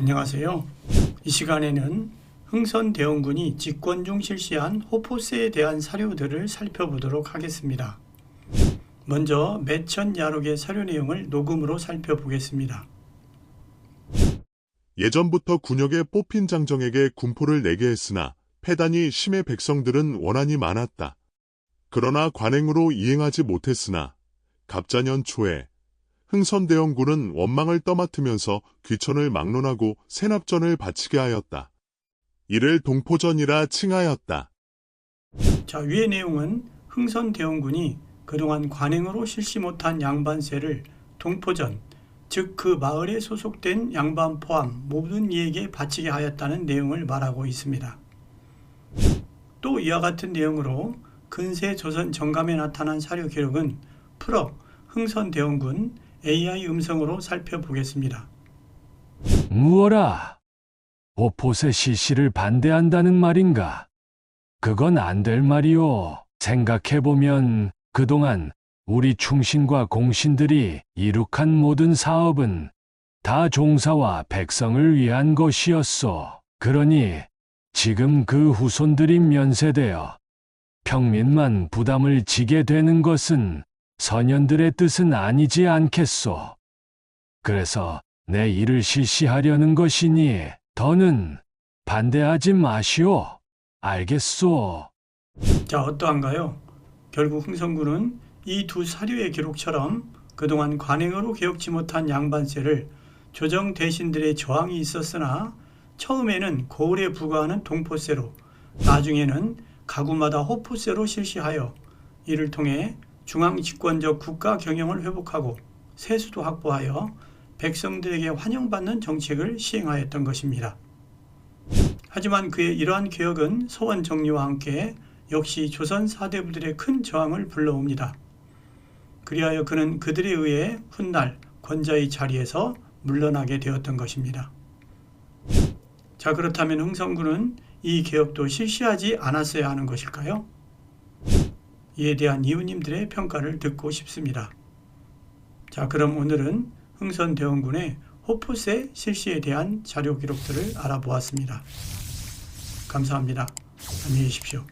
안녕하세요. 이 시간에는 흥선대원군이 집권 중 실시한 호포스에 대한 사료들을 살펴보도록 하겠습니다. 먼저 매천 야록의 사료 내용을 녹음으로 살펴보겠습니다. 예전부터 군역에 뽑힌 장정에게 군포를 내게 했으나 패단이 심해 백성들은 원한이 많았다. 그러나 관행으로 이행하지 못했으나 갑자년 초에 흥선대원군은 원망을 떠맡으면서 귀천을 막론하고 세납전을 바치게 하였다. 이를 동포전이라 칭하였다. 자, 위의 내용은 흥선대원군이 그동안 관행으로 실시 못한 양반세를 동포전, 즉 그 마을에 소속된 양반 포함 모든 이에게 바치게 하였다는 내용을 말하고 있습니다. 또 이와 같은 내용으로 근세 조선 정감에 나타난 사료 기록은 풀업 흥선대원군 AI 음성으로 살펴보겠습니다. 무어라. 오포세 실시를 반대한다는 말인가? 그건 안 될 말이오. 생각해보면 그동안 우리 충신과 공신들이 이룩한 모든 사업은 다 종사와 백성을 위한 것이었소. 그러니 지금 그 후손들이 면세되어 평민만 부담을 지게 되는 것은 선현들의 뜻은 아니지 않겠소. 그래서 내 일을 실시하려는 것이니 더는 반대하지 마시오. 알겠소. 자, 어떠한가요? 결국 흥선군은 이 두 사료의 기록처럼 그동안 관행으로 개혁지 못한 양반세를 조정 대신들의 저항이 있었으나 처음에는 고을에 부과하는 동포세로 나중에는 가구마다 호포세로 실시하여 이를 통해 중앙 집권적 국가 경영을 회복하고 세수도 확보하여 백성들에게 환영받는 정책을 시행하였던 것입니다. 하지만 그의 이러한 개혁은 소원 정리와 함께 역시 조선 사대부들의 큰 저항을 불러옵니다. 그리하여 그는 그들에 의해 훗날 권자의 자리에서 물러나게 되었던 것입니다. 자, 그렇다면 흥성군은 이 개혁도 실시하지 않았어야 하는 것일까요? 이에 대한 이웃님들의 평가를 듣고 싶습니다. 자, 그럼 오늘은 흥선대원군의 호포세 실시에 대한 자료 기록들을 알아보았습니다. 감사합니다. 안녕히 계십시오.